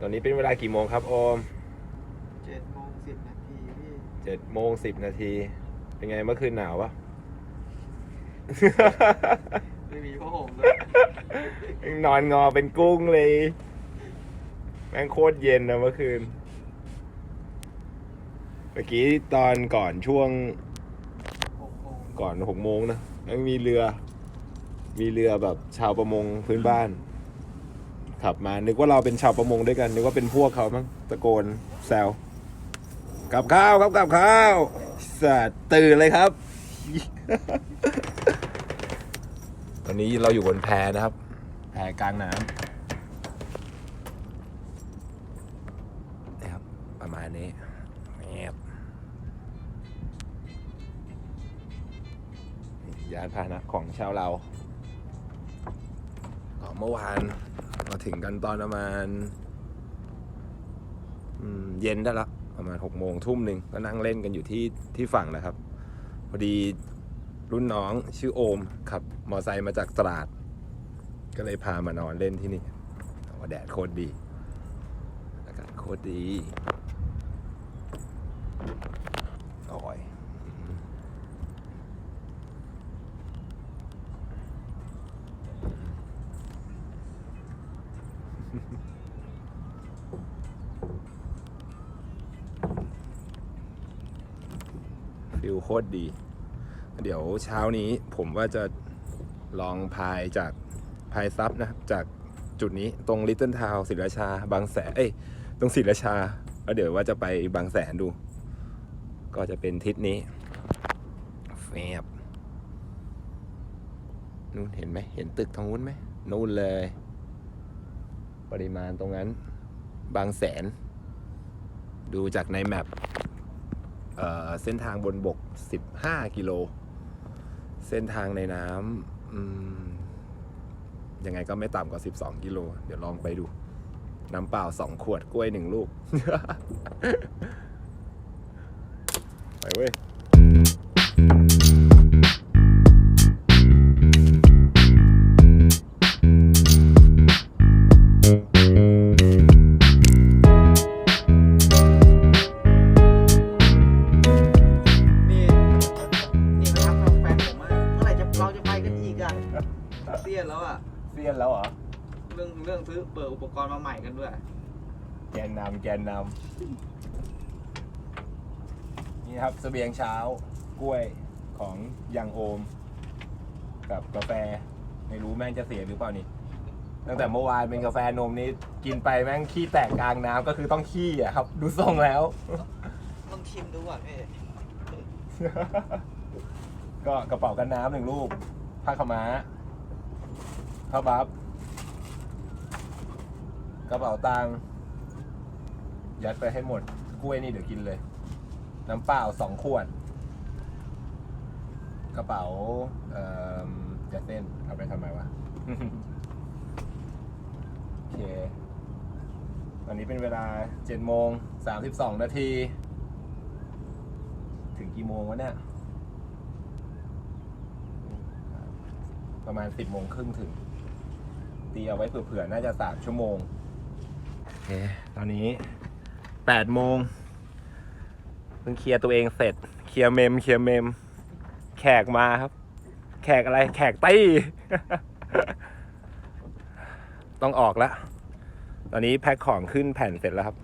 ตอนนี้เป็นเวลากี่โมงครับโอมเจ็ดโมงสิบนาทีพี่เจ็ดโมงสิบนาที เป็นไงเมื่อคืนหนาวปะ ไม่มีผ้าห่มเลยนอนงอเป็นกุ้งเลย แม่งโคตรเย็นนะเมื่อคืน เมื่อกี้ตอนก่อนช่วงหกโมงก่อนหกโมงนะยังมีเรือ มีเรือแบบชาวประมงพื้นบ้าน ขับมา นึกว่าเราเป็นชาวประมงด้วยกัน นึกว่าเป็นพวกเขามั้งตะโกนแซวกับข้าวครับกับข้าวสัตว์ตื่นเลยครับ ตอนนี้เราอยู่บนแพนะครับ แพกลางน้ำนะครับ ประมาณนี้แอบยานพาหนะของชาวเรา ก็เมื่อวานมาถึงกันตอนประมาณเย็นได้ละประมาณหกโมงทุ่มหนึ่งก็นั่งเล่นกันอยู่ที่ที่ฝั่งนะครับ พอดีรุ่นน้องชื่อโอมขับมอไซค์มาจากตราด ก็เลยพามานอนเล่นที่นี่แต่ว่าแดดโคตรดีอากาศโคตรดีโอ้ยฟิลโคตรดี เดี๋ยวเช้านี้ผมว่าจะลองพายจากพายซับนะครับจากจุดนี้ตรงลิตเติ้ลทาวศิราชา บางแสนเอ้ยตรงศิราชาแล้วเดี๋ยวว่าจะไปบางแสนดู ก็จะเป็นทิศนี้แฟบนู่นเห็นไหมเห็นตึกทางนู้นไหมนู่นเลย ปริมาณตรงนั้น บางแสน ดูจากในแมป เส้นทางบนบก 15 กิโล เส้นทางในน้ำยังไงก็ไม่ต่ำกว่า 12 กิโล เดี๋ยวลองไปดู น้ำเปล่า 2 ขวดกล้วย 1 ลูก ไปเว้ย เสียแล้วอะ เซียนแล้วเหรอ เรื่องเรื่องซื้อเปิดอุปกรณ์มาใหม่กันด้วย แกนนำแกนนำนี่ครับเสบียงเช้ากล้วยของยังโอม กับกาแฟ ไม่รู้แม่งจะเสียหรือเปล่านี่ ตั้งแต่เมื่อวานเป็นกาแฟนมนี้กินไปแม่งขี้แตกกลางน้ำก็คือต้องขี้อะครับ ดูทรงแล้วต้องชิมดูอะพี่ก็กระเป๋ากันน้ำหนึ่งลูกผ้าขาวม้า ผ้าบัฟกระเป๋าตังค์ยัดไปให้หมด กล้วยนี่เดี๋ยวกินเลย น้ำเปล่าสองขวด กระเป๋าเอ่อยัดเส้นเอาไปทำไมวะ โอเคตอนนี้เป็นเวลาเจ็ดโมงสามสิบสองนาที ถึงกี่โมงวะเนี่ย ประมาณสิบโมงครึ่งถึง ตีเอาไว้เผื่อๆ น่าจะสามชั่วโมง โอเค ตอนนี้แปดโมงเพิ่งเคลียร์ตัวเองเสร็จ เคลียร์เมม เคลียร์เมม แขกมาครับ แขกอะไร แขกตี้ ต้องออกแล้ว ตอนนี้แพ็คของขึ้นแผ่นเสร็จแล้วครับ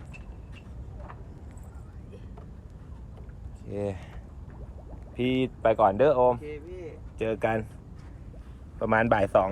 โอเค พี่ไปก่อนเด้อโอม โอเคพี่ เจอกันประมาณบ่ายสอง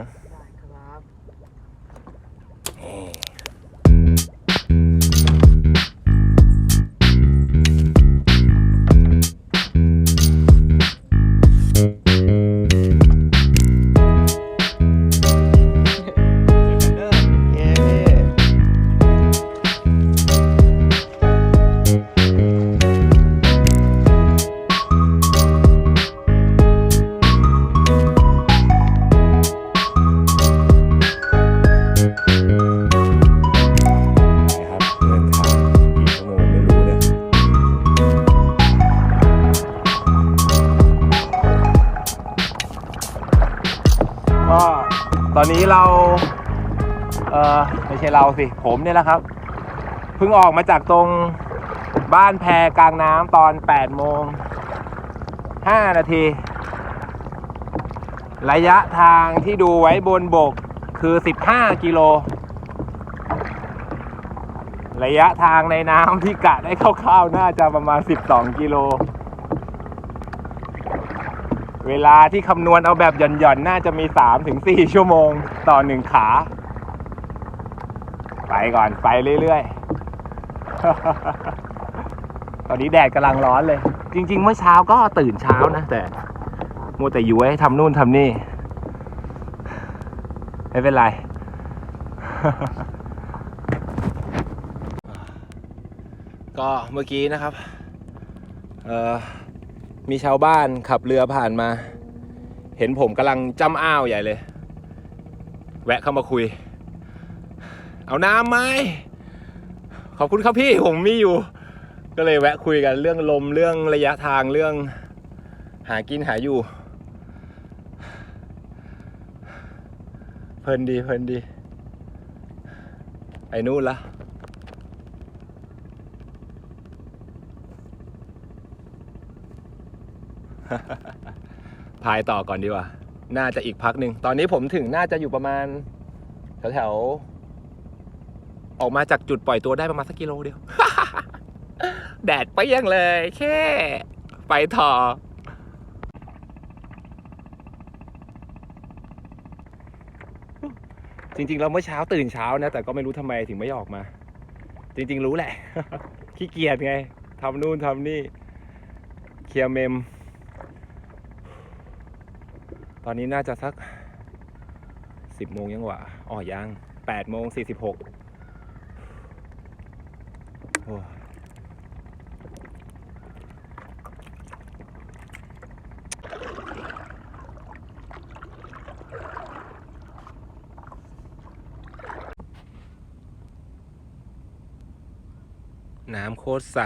อนนี้เรา เออไม่ใช่เราสิ ผมเนี่ยแหละครับ เพิ่งออกมาจากตรงบ้านแพกลางน้ำตอน8โมง5นาที ระยะทางที่ดูไว้บนบกคือ 15 กิโล ระยะทางในน้ำที่กะได้คร่าวๆ น่าจะประมาณ 12 กิโล เวลาที่คำนวณเอาแบบหย่อนๆ น่าจะมี 3-4 ชั่วโมงต่อหนึ่งขา ไปก่อน ไปเรื่อยๆ ตอนนี้แดดกำลังร้อนเลย จริง ๆ เมื่อเช้าก็ตื่นเช้านะ แต่มัวแต่อยู่ให้ทำนู่นทำนี่ ไม่เป็นไร ก็เมื่อกี้นะครับ เอ่อ มีชาวบ้านขับเรือผ่านมา เห็นผมกำลังจ้ำอ้าวใหญ่เลย แวะเข้ามาคุย เอาน้ำไหมขอบคุณครับพี่ผมมีอยู่ ก็เลยแวะคุยกันเรื่องลมเรื่องระยะทางเรื่องหากินหาอยู่ เพลินดีเพลินดีไปนู่นละ พายต่อก่อนดีกว่า น่าจะอีกพักหนึ่ง ตอนนี้ผมถึงน่าจะอยู่ประมาณแถวๆออกมาจากจุดปล่อยตัวได้ประมาณสักกิโลเดียว แดดเปรี้ยงเลย แค่ ไปต่อจริงๆเราเมื่อเช้าตื่นเช้านะ แต่ก็ไม่รู้ทำไมถึงไม่ออกมา จริง ๆ รู้แหละ ขี้เกียจไงทำนู่นทำนี่ เคลียร์เมม ตอนนี้น่าจะสักสิบโมงยังวะอ๋อยังแปดโมงสี่สิบหกโอ้น้ำโคตรใส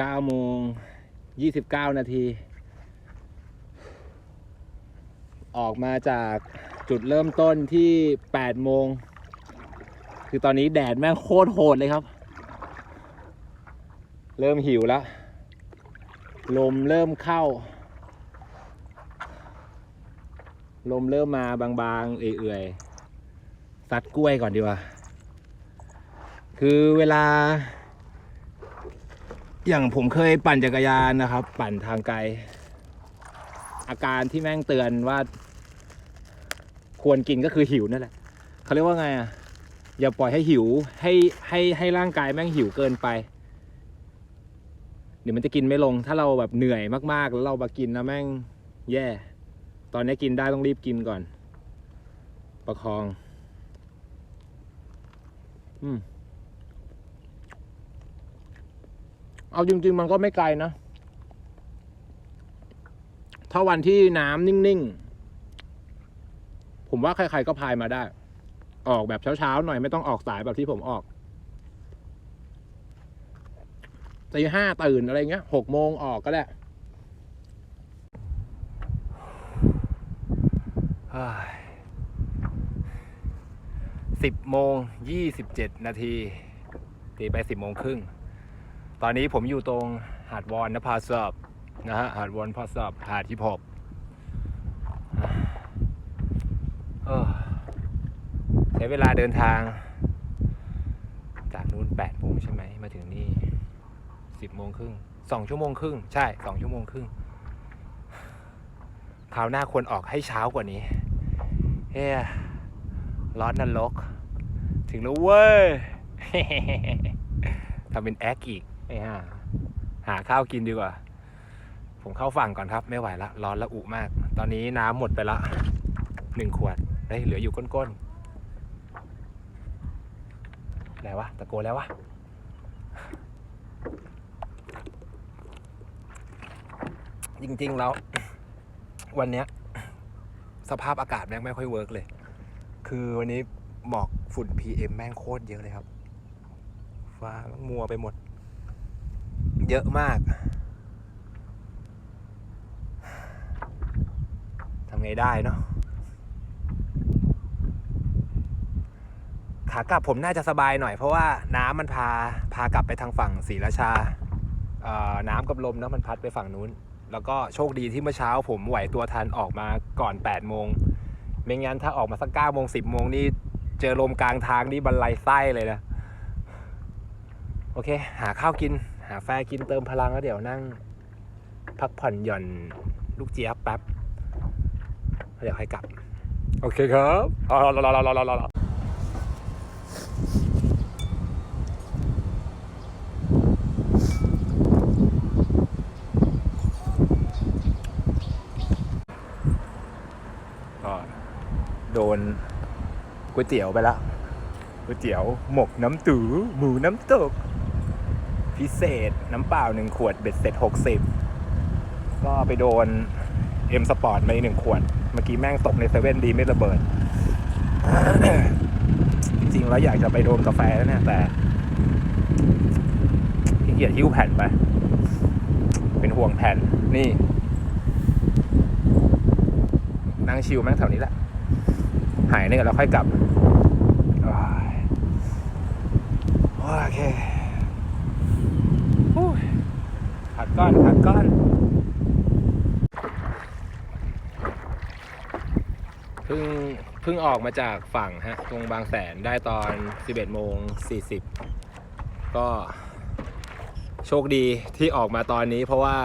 9โมง29 นาที ออกมาจากจุดเริ่มต้นที่8โมง คือตอนนี้แดดแม่งโคตรโหดเลยครับ เริ่มหิวแล้ว ลมเริ่มเข้า ลมเริ่มมาบางๆ เอื่อยๆซัดกล้วยก่อนดีกว่า คือเวลา อย่างผมเคยปั่นจักรยานนะครับ ปั่นทางไกล อาการที่แม่งเตือนว่า ควรกินก็คือหิวนั่นแหละเขาเรียกว่าไงอะอย่าปล่อยให้หิวให้ให้ให้ร่างกายแม่งหิวเกินไปเดี๋ยวมันจะกินไม่ลง ถ้าเราแบบเหนื่อยมากๆ แล้วเรามากินนะแม่งแย่ตอนนี้กินได้ต้องรีบกินก่อน ประคอง อืม เอาจริง ๆ มันก็ไม่ไกลนะ ถ้าวันที่น้ำนิ่ง ๆ ผมว่าใคร ๆ ก็พายมาได้ ออกแบบเช้า ๆ หน่อยไม่ต้องออกสายแบบที่ผมออกตีห้าตื่นอะไรเงี้ยหกโมงออกก็ได้สิบโมงยี่สิบเจ็ดนาทีตีไปสิบโมงครึ่ง ตอนนี้ผมอยู่ตรงหาดวอนนภาสอบนะฮะหาดวอนพาสอบหาดที่พบเออใช้เวลาเดินทาง จากนู้นแปดโมงใช่ไหมมาถึงนี่สิบโมงครึ่งสองชั่วโมงครึ่งใช่สองชั่วโมงครึ่งคราวหน้าควรออกให้เช้ากว่านี้เฮ้ยร้อนนรก ถึงแล้วเว้ยทำเป็นแอคอีก ไม่ห่าหาข้าวกินดีกว่า ผมเข้าฝั่งก่อนครับ ไม่ไหวละ ร้อนละอุมาก ตอนนี้น้ำหมดไปละหนึ่งขวดเฮ้ยเหลืออยู่ก้นๆอะไรวะตะโกนแล้ววะจริงๆแล้ว วันเนี้ย สภาพอากาศแม่งไม่ค่อยเวิร์กเลย คือวันนี้หมอกฝุ่น PM แม่งโคตรเยอะเลยครับ ฟ้ามันมัวไปหมด เยอะมากทำไงได้เนาะขากลับผมน่าจะสบายหน่อยเพราะว่าน้ำมันพาพากลับไปทางฝั่งศรีราชาน้ำกับลมเนอะมันพัดไปฝั่งนู้น แล้วก็โชคดีที่เมื่อเช้าผมไหวตัวทันออกมาก่อน8โมงไม่งั้นถ้าออกมาสัก9โมง10โมงนี่เจอลมกลางทางนี่บรรลัยไส้เลยนะ โอเค หาข้าวกิน หาแฟกินเติมพลังแล้วเดี๋ยวนั่ง พักผ่อนหย่อนลูกเจี๊ยบแป๊บแล้วเดี๋ยวค่อยกลับ โอเคครับอ๋อรอรอรอรอรอรอก็โดนก๋วยเตี๋ยวไปแล้วก๋วยเตี๋ยวหมกน้ำตูหมูน้ำตก พิเศษน้ำเปล่าหนึ่งขวดเบ็ดเสร็จหกสิบก็ไปโดนเอ็มสปอร์ตมาอีกหนึ่งขวด เมื่อกี้แม่งตกในเซเว่นดีไม่ระเบิด จริงๆ แล้วอยากจะไปโดนกาแฟแล้วเนี่ยแต่ขี้เกียจหิ้วแผ่นไป เป็นห่วงแผ่นนี่ นั่งชิลแม่งแถวนี้แหละ หายเนี่ยแล้วค่อยกลับ โอเค อู้ยพั กก้อนพักก้อนเพิ่งเพิ่งออกมาจากฝั่งฮะ ตรงบางแสนได้ตอน 11โมง40 ก็โชคดีที่ออกมาตอนนี้เพราะว่า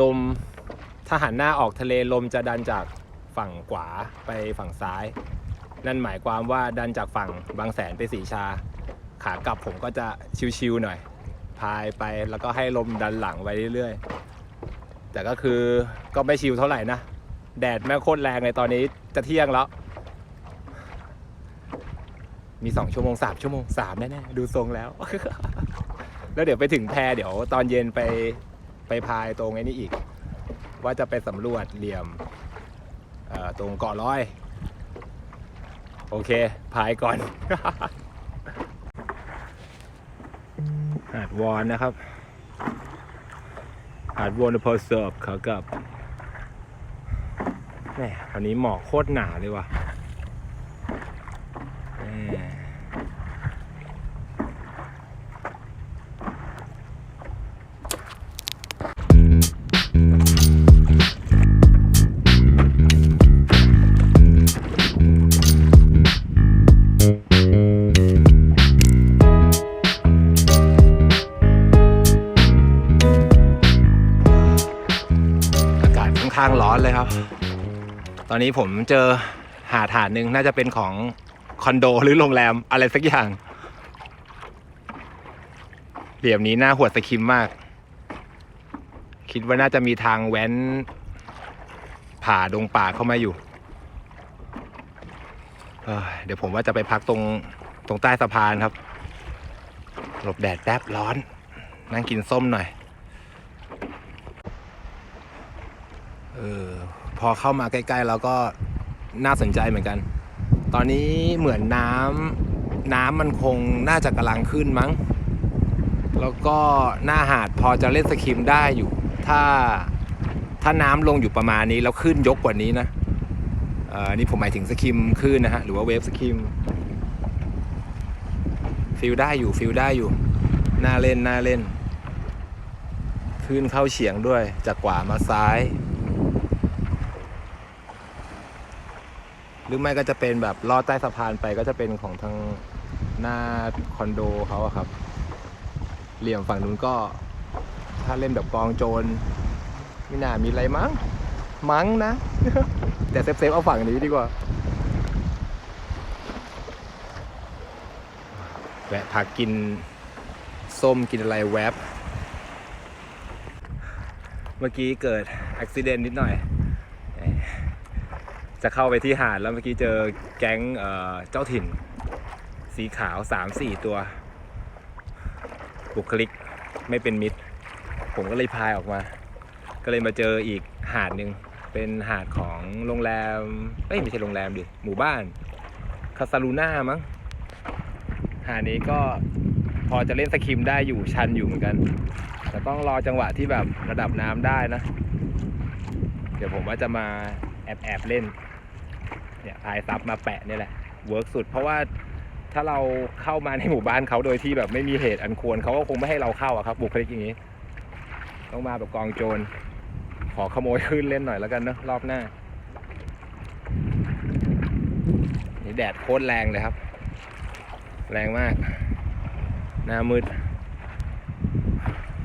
ลมถ้าหันหน้าออกทะเลลมจะดันจากฝั่งขวาไปฝั่งซ้าย นั่นหมายความว่าดันจากฝั่งบางแสนไปสีชา ขากลับผมก็จะชิวๆหน่อย พายไป แล้วก็ให้ลมดันหลังไปเรื่อยๆ แต่ก็คือก็ไม่ชิวเท่าไหร่นะ แดดแม่งโคตรแรงเลยตอนนี้จะเที่ยงแล้ว มีสองชั่วโมงสามชั่วโมงสามแน่ๆ ดูทรงแล้ว แล้วเดี๋ยวไปถึงแพเดี๋ยวตอนเย็นไปไปพายตรงไอ้นี้อีก ว่าจะไปสำรวจเหลี่ยมตรงเกาะร้อย โอเค พายก่อน หาดวอนนะครับ หาดวอนพอเสิร์ฟเขากับแหมวันนี้หมอกโคตรหนาเลยว่ะ นี้ผมเจอหาดหาดหนึ่งน่าจะเป็นของคอนโดหรือโรงแรมอะไรสักอย่าง เหลี่ยมนี้น่าหัวดสคิมมาก คิดว่าน่าจะมีทางแว้น ผ่าดงป่าเข้ามาอยู่เเดี๋ยวผมว่าจะไปพักตรงตรงใต้สะพานครับ หลบแดดแป๊บร้อน นั่งกินส้มหน่อย เออ พอเข้ามาใกล้ๆแล้วก็น่าสนใจเหมือนกัน ตอนนี้เหมือนน้ำน้ำมันคงน่าจะกำลังขึ้นมั้ง แล้วก็หน้าหาดพอจะเล่นสกิมได้อยู่ ถ้าถ้าน้ำลงอยู่ประมาณนี้แล้วขึ้นยกกว่านี้นะเอ่อนี่ผมหมายถึงสกิมขึ้นนะฮะหรือว่าเวฟสกิมฟิลได้อยู่ฟิลได้อยู่น่าเล่นน่าเล่น ขึ้นเข้าเฉียงด้วยจากขวามาซ้าย รือไม่ก็จะเป็นแบบลอดใต้สะพานไปก็จะเป็นของทางหน้าคอนโดเขาอะครับ เหลี่ยมฝั่งนู้นก็ ถ้าเล่นแบบกองโจรไม่น่ามีอะไรมั้ง มั้งนะ แต่เซฟเซฟๆเอาฝั่งนี้ดีกว่า แวะพักกินส้มกินอะไรแวบ เมื่อกี้เกิดอุบิเหตุนิดหน่อย จะเข้าไปที่หาดแล้วเมื่อกี้เจอแก๊งเเจ้าถิ่น สีขาวสามสี่ตัว บุคลิกไม่เป็นมิตร ผมก็เลยพายออกมา ก็เลยมาเจออีกหาดหนึ่งเป็นหาดของโรงแรมเอ้ยไม่ใช่โรงแรมดิหมู่บ้านคาซาลูน่ามั้งหาดนี้ก็พอจะเล่นสกิมได้อยู่ชันอยู่เหมือนกันแต่ต้องรอจังหวะที่แบบระดับน้ำได้นะ เดี๋ยวผมว่าจะมาแอบแอบเล่น เนี่ยพายซับมาแปะนี่แหละเวิร์กสุด เพราะว่าถ้าเราเข้ามาในหมู่บ้านเขาโดยที่แบบไม่มีเหตุอันควรเขาก็คงไม่ให้เราเข้าอะครับ บุคลิกอย่างนี้ ต้องมาแบบกองโจร ขอขโมยขึ้นเล่นหน่อยแล้วกันเนอะรอบหน้า นี่แดดโคตรแรงเลยครับ แรงมาก หน้ามืด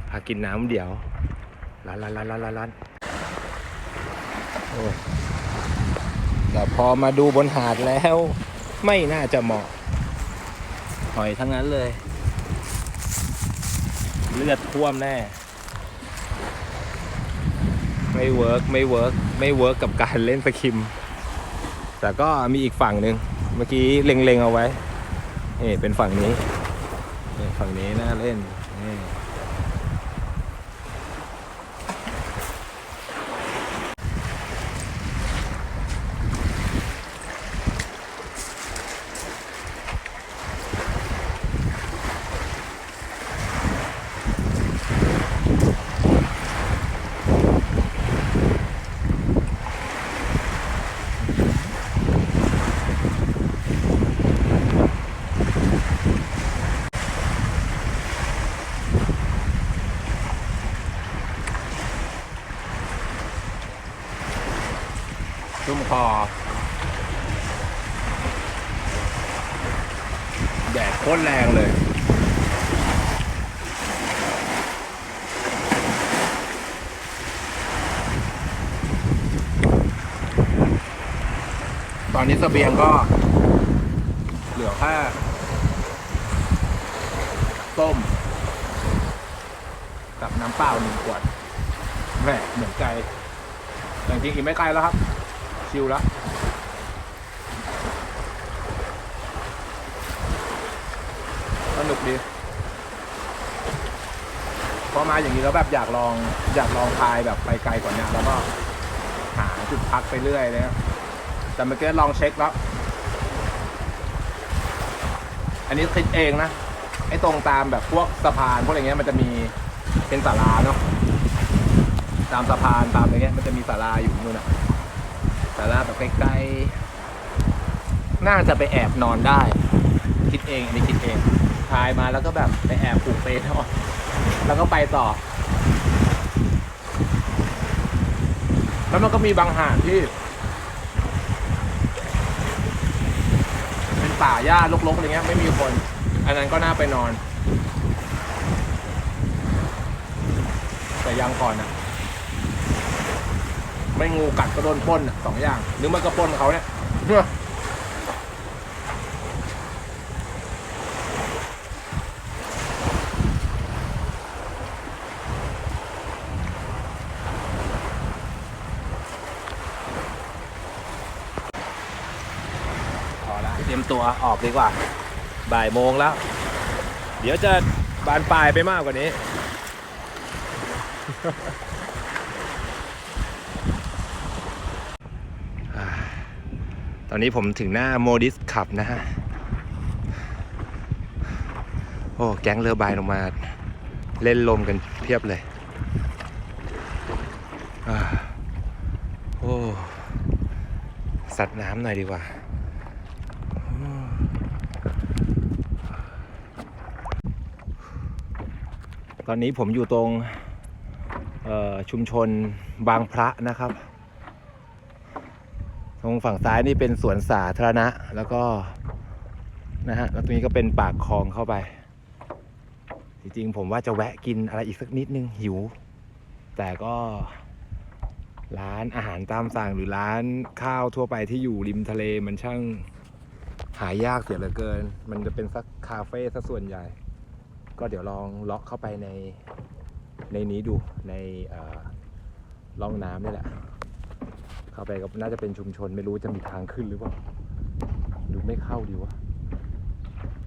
พากินน้ำเดี๋ยวร้านร้านร้านร้านร้านโอ้ แต่พอมาดูบนหาดแล้ว ไม่น่าจะเหมาะ หอยทั้งนั้นเลย เลือดท่วมแน่ ไม่เวิร์กไม่เวิร์กไม่เวิร์กกับการเล่นสคิม แต่ก็มีอีกฝั่งหนึ่งเมื่อกี้เล็งๆเอาไว้นี่เป็นฝั่งนี้ ฝั่งนี้น่าเล่น คตรแรงเลย ตอนนี้เสบียงก็ เหลือแค่ต้ม กับน้ำเปล่าหนึ่งขวดแหมเหมือนไกลแต่จริงๆอีกไม่ไกลแล้วครับ ชิลแล้ว นุกดี พอมาอย่างนี้แล้วแบบอยากลอง อยากลองพายแบบไปไกลกว่านี้แล้วก็หาจุดพักไปเรื่อยเลยนะแต่เมื่อกี้ลองเช็คแล้ว อันนี้คิดเองนะ ไอ้ตรงตามแบบพวกสะพานพวกอะไรเงี้ยมันจะมีเป็นศาลาเนาะ ตามสะพานตามอะไรเงี้ยมันจะมีศาลาอยู่นู่นนะศาลาแบบใกล้ๆ น่าจะไปแอบนอนได้ คิดเอง อันนี้คิดเอง พายมาแล้วก็แบบไปแอบผูกเปนอนแล้วก็ไปต่อ แล้วมันก็มีบางหาดที่ เป็นป่าหญ้ารกๆอะไรเงี้ยไม่มีคน อันนั้นก็น่าไปนอน แต่ยังก่อนอะไม่งูกัดก็โดนป้นสองอย่างหรือมันก็ป้นเขาเนี่ยเนี่ยพอละเตรียมตัว ออกดีกว่า บ่ายโมงแล้ว เดี๋ยวจะบานปลายไปมากกว่านี้ ตอนนี้ผมถึงหน้าโมดิสขับนะฮะ โอ้ แก๊งเรือใบลงมา เล่นลมกันเพียบเลยอโอ้ สัตว์น้ำหน่อยดีกว่า ตอนนี้ผมอยู่ตรงชุมชนบางพระนะครับ ตรงฝั่งซ้ายนี่เป็นสวนสาธารณะ แล้วก็นะฮะแล้วตรงนี้ก็เป็นปากคลองเข้าไป จริงๆ ผมว่าจะแวะกินอะไรอีกสักนิดนึงหิว แต่ก็ร้านอาหารตามสั่งหรือร้านข้าวทั่วไปที่อยู่ริมทะเลมันช่างหายากเสียเหลือเกิน มันจะเป็นสักคาเฟ่ซะส่วนใหญ่ ก็เดี๋ยวลองเลาะเข้าไปในในนี้ดูในล่อร่องน้ำนี่แหละ เข้าไปก็น่าจะเป็นชุมชนไม่รู้จะมีทางขึ้นหรือเปล่าดูไม่เข้าดีวะ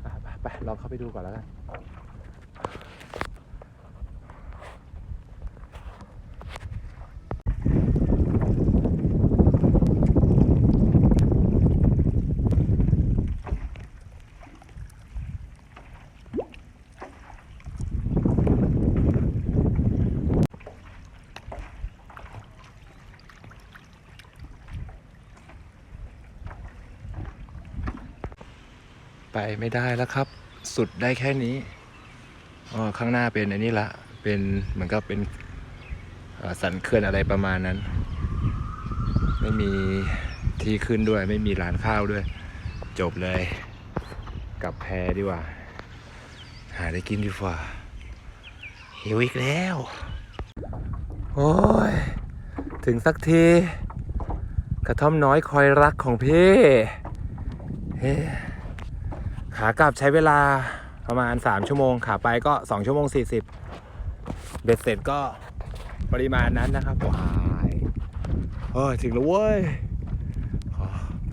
อะไปไปลองเข้าไปดูก่อนแล้วกัน ไปไม่ได้แล้วครับ สุดได้แค่นี้อ๋อข้างหน้าเป็นอันนี้ละ เป็นเหมือนกับเป็นสันเขื่อนอะไรประมาณนั้น ไม่มีที่ขึ้นด้วย ไม่มีร้านข้าวด้วย จบเลยกลับแพดีกว่า หาได้กินดีกว่าหิวอีกแล้ว โอ้ย ถึงสักที กระท่อมน้อยคอยรักของพี่เฮ้ ขากลับใช้เวลาประมาณ 3 ชั่วโมง ขาไปก็ 2 ชั่วโมง 40 เบ็ดเสร็จก็ปริมาณนั้นนะครับว้ายโอ้ยถึงแล้วเว้ย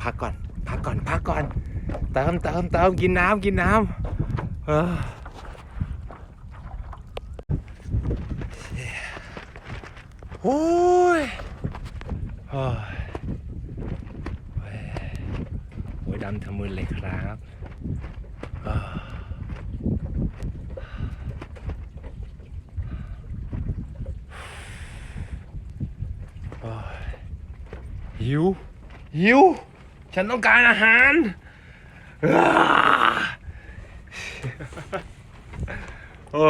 พักก่อน พักก่อน พักก่อน เติมเติมเติมกินน้ำกินน้ำเออโอ้ยโอ้ยโอ้ยโอ้ยดำทะมึนเลยครับเออโอ้ย หิว หิว ฉันต้องการอาหารอ้าโอ้